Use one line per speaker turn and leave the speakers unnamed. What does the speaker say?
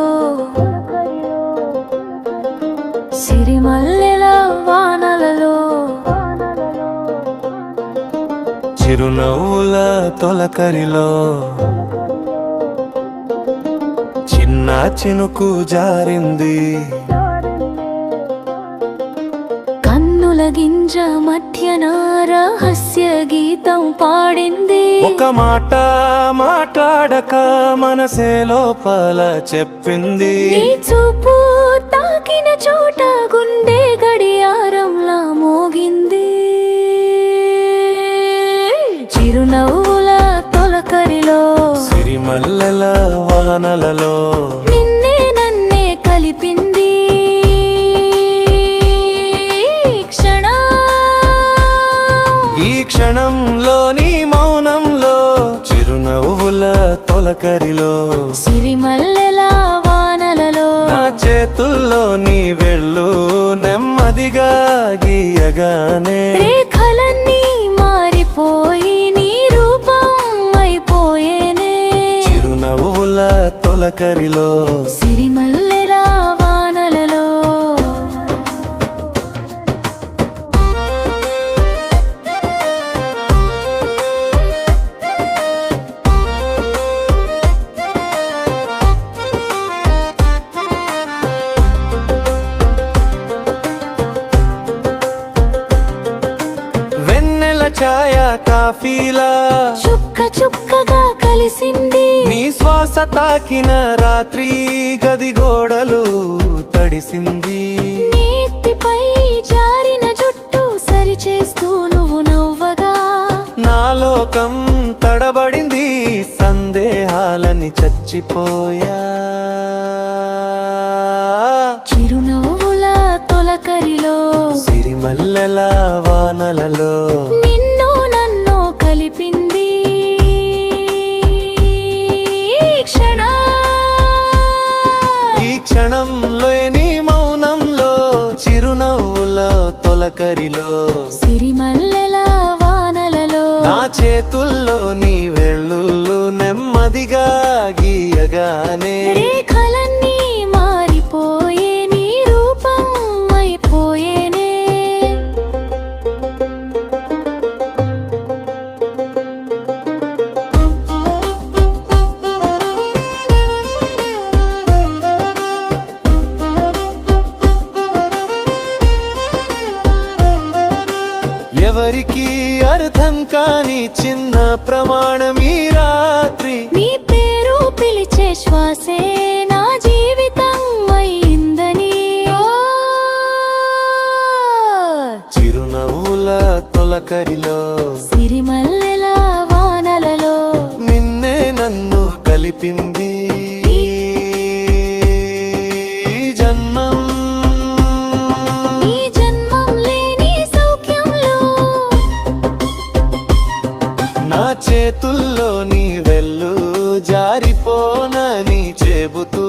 సిరిమల్లెలో సిరిమల్లెల వానలలో.
చిరునవ్వుల తొలకరిలో చిన్న చినుకు జారింది.
గింజ మధ్యన రహస్య గీతం పాడింది.
ఒక మాట మాట్లాడక మనసే లోపల చెప్పింది.
చూపు తాకిన చోట గుండె గడియారంలా మోగింది. చిరునవ్వుల తొలకరిలో
సిరిమల్లెల వానలలో ఈ క్షణంలోని మౌనంలో చిరునవ్వుల తొలకరిలో.
సిరిమల్లెల వానలలో.
నా చేతుల్లో నీ వెళ్ళు నెమ్మదిగా గీయగానే.
రేఖలన్నీ మారిపోయి నీ రూపం అయిపోయేనే.
చిరునవ్వుల తొలకరిలో.
సిరిమల్లెల
ఛాయ కాఫీలా?
చుక్క చుక్కగా కలిసింది.
నీ శ్వాస తాకిన రాత్రి గది గోడలు తడిసింది.
నేతిపై జారిన జుట్టు సరిచేస్తూ నువ్వు నవ్వగా.
నా లోకం తడబడింది సందేహాలని చచ్చిపోయా.
చిరునవ్వుల తొలకరిలో
సిరిమల్లెల వానలలో
కలిపింది. క్షణం.
ఈ క్షణంలో నీ మౌనంలో చిరునవ్వుల తొలకరిలో.
సిరిమల్లెల వానలలో.
నా చేతుల్లో నీ వెళ్ళు నెమ్మదిగా గీయగానే.
రేఖలన్నీ
ఎవరికి అర్థం కాని చిన్న ప్రమాణం ఈ రాత్రి.
నీ పేరు పిలిచే శ్వాసే నా జీవితం అయిందని
చిరునవ్వుల తొలకరిలో
సిరిమల్లెల వానలలో.
నిన్నే నన్ను కలిపింది జారిపోనని చెబుతూ